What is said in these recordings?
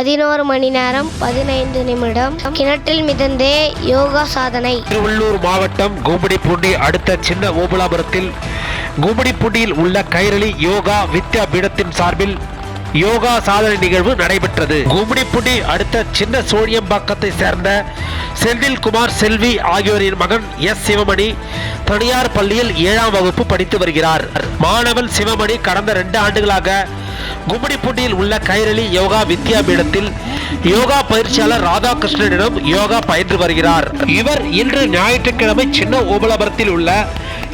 பதினோரு மணி நேரம் பதினைந்து நிமிடம். கிணற்றில் மிதந்தே யோகா சாதனை. திருவள்ளூர் மாவட்டம் கும்படிப்பூண்டி அடுத்த சின்ன ஓபுலாபுரத்தில் கும்படிப்பூண்டியில் உள்ள கைரளி யோகா வித்யா பீடத்தின் சார்பில் யோகா சாதனை நிகழ்வு நடைபெற்றது. கும்மிடிப்பூண்டி அடுத்த சின்ன சோழியம்பாக்கத்தை சேர்ந்த செந்தில் குமார் செல்வி ஆகியோரின் மகன் எஸ் சிவமணி தனியார் பள்ளியில் ஏழாம் வகுப்பு படித்து வருகிறார். மாணவன் சிவமணி கடந்த ரெண்டு ஆண்டுகளாக கும்மிடிப்பூண்டியில் உள்ள கைரளி யோகா வித்யா பீடத்தில் யோகா பயிற்சியாளர் ராதாகிருஷ்ணனிடம் யோகா பயின்று வருகிறார். இவர் இன்று ஞாயிற்றுக்கிழமை சின்ன ஓபலபுரத்தில் உள்ள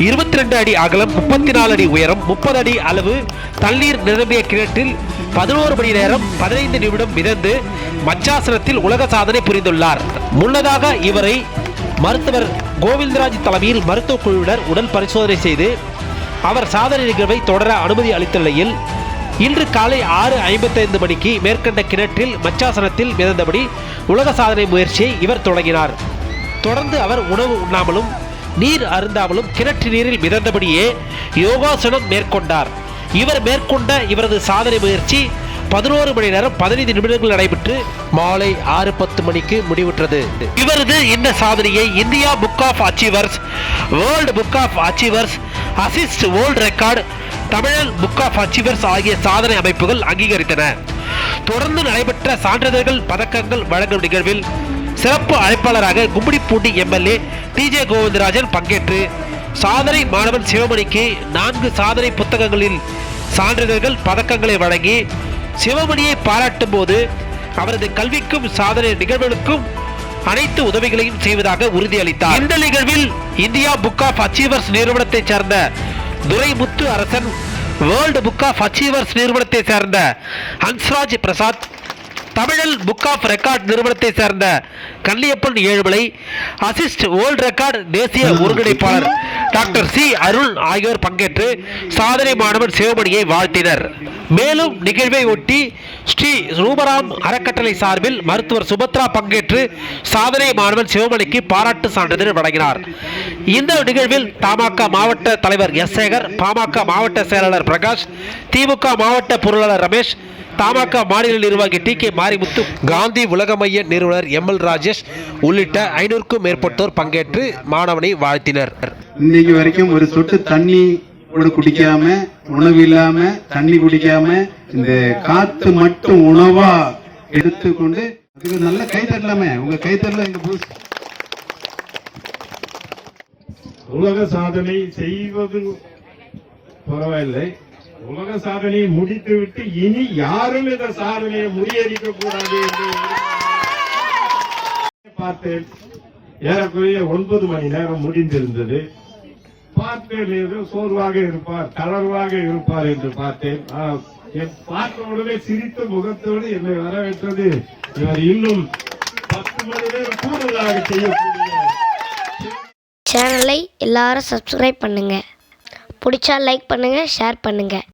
இருபத்தி ரெண்டு அடி அகலம் முப்பத்தி நாலு அடி உயரம் முப்பது அடி அளவு தண்ணீர் நிரம்பிய கிணற்றில் பதினோரு மணி நேரம் பதினைந்து நிமிடம் மிதந்து மச்சாசனத்தில் உலக சாதனை புரிந்துள்ளார். முன்னதாக இவரை மருத்துவர் கோவிந்தராஜ் தலைமையில் மருத்துவ குழுவினர் உடல் பரிசோதனை செய்து அவர் சாதனை நிகழ்வை தொடர அனுமதி அளித்த நிலையில் இன்று காலை ஆறு ஐம்பத்தைந்து மணிக்கு மேற்கண்ட கிணற்றில் மச்சாசனத்தில் மிதந்தபடி உலக சாதனை முயற்சியை இவர் தொடங்கினார். தொடர்ந்து அவர் உணவு உண்ணாமலும் நீர் அருந்தாமலும் கிணற்று நீரில் மிதந்தபடியே யோகாசனம் மேற்கொண்டார். இவர் மேற்கொண்ட இவரது சாதனை முயற்சி பதினோரு மணி நேரம் பதினைந்து நிமிடங்கள் நடைபெற்று மாலை ஆறு பத்து மணிக்கு முடிவுற்றது. இவரது இந்த சாதனையை India book of achievers world book of achievers assist world record Tamilan book of achievers ஆகிய சாதனை அமைப்புகள் அங்கீகரித்தன. தொடர்ந்து நடைபெற்ற சான்றிதழ்கள் பதக்கங்கள் வழங்கும் நிகழ்வில் சிறப்பு அழைப்பாளராக கும்படிப்பூண்டி எம்எல்ஏ டிஜே கோவிந்தராஜன் பங்கேற்று சாதனை மாணவன் சிவமணிக்கு நான்கு சாதனை புத்தகங்களில் சான்றிதழ்கள் பதக்கங்களை வழங்கி சிவமணியை பாராட்டும் போது அவரது கல்விக்கும் சாதனை நிகழ்வுகளுக்கும் அனைத்து உதவிகளையும் செய்வதாக உறுதியளித்தார். இந்த நிகழ்வில் இந்தியா புக் ஆஃப் அச்சீவர்ஸ் நிறுவனத்தைச் சேர்ந்த Duraimuthu Arasan world book of achievers நிறுவனத்தைச் சேர்ந்த Hansraj Prasad Tamilan book of record நிறுவனத்தை சேர்ந்த Kanniyappan Ezhumalai assist world record தேசிய ஒருங்கிணைப்பாளர் டாக்டர் சி. அருள் ஆகியோர் பங்கேற்று சாதனை மாணவன் சிவமணியை வாழ்த்தினர். மேலும் நிகழ்வை ஒட்டி ஸ்ரீ ரூபராம் அறக்கட்டளை சார்பில் மருத்துவர் சுபத்ரா பங்கேற்று சாதனை மாணவன் சிவமணிக்கு பாராட்டு சான்றிதழ் வழங்கினார். இந்த நிகழ்வில் தமாக மாவட்ட தலைவர் எஸ். சேகர் பாமக மாவட்ட செயலாளர் பிரகாஷ் திமுக மாவட்ட பொருளாளர் ரமேஷ் தமாக மாநில நிர்வாகி டி கே மாரிமுத்து காந்தி உலக மைய நிறுவனர் எம் எல் ராஜேஷ் உள்ளிட்ட ஐநூறுக்கும் மேற்பட்டோர் பங்கேற்று மாணவனை வாழ்த்தினர். இன்னைக்கு வரைக்கும் ஒரு சொட்டு தண்ணி கூட குடிக்காம உணவு இல்லாம தண்ணி குடிக்காம இந்த காத்து மட்டும் உணவா எடுத்துக்கொண்டு அதுக்கு நல்ல கை தட்டலாமே உங்க கை தட்டல எங்க பூஸ் உலக சாதனை செய்வது பரவாயில்லை. உலக சாதனையை முடித்துவிட்டு இனி யாரும் இந்த சாதனையை முறியடிக்க கூடாது என்று பார்த்தேன் ஏறக்குறைய ஒன்பது மணி நேரம் முடிந்திருந்தது. பார்த்தேன் சோர்வாக இருப்பார் தளர்வாக இருப்பார் என்று பார்த்தேன். என் பார்த்த உடனே சிரித்த முகத்தோடு என்னை வரவேற்றது. இவர் இன்னும் பத்து மணி நேரம் கூடுதலாக செய்யக்கூடிய சேனலை எல்லாரும் சப்ஸ்கிரைப் பண்ணுங்க. பிடிச்சா லைக் பண்ணுங்கள் ஷேர் பண்ணுங்கள்